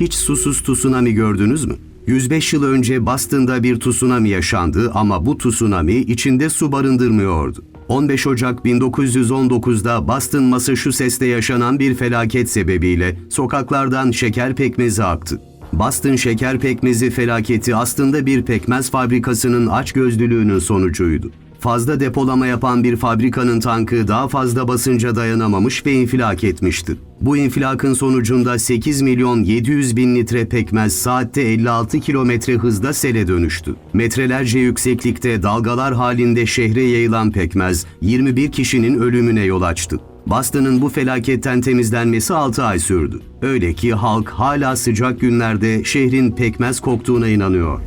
Hiç susuz tsunami gördünüz mü? 105 yıl önce Boston'da bir tsunami yaşandı ama bu tsunami içinde su barındırmıyordu. 15 Ocak 1919'da Boston, Massachusetts'te yaşanan bir felaket sebebiyle sokaklardan şeker pekmezi aktı. Boston şeker pekmezi felaketi aslında bir pekmez fabrikasının açgözlülüğünün sonucuydu. Fazla depolama yapan bir fabrikanın tankı daha fazla basınca dayanamamış ve infilak etmişti. Bu infilakın sonucunda 8 milyon 700 bin litre pekmez saatte 56 kilometre hızda sele dönüştü. Metrelerce yükseklikte dalgalar halinde şehre yayılan pekmez 21 kişinin ölümüne yol açtı. Boston'ın bu felaketten temizlenmesi 6 ay sürdü. Öyle ki halk hala sıcak günlerde şehrin pekmez koktuğuna inanıyor.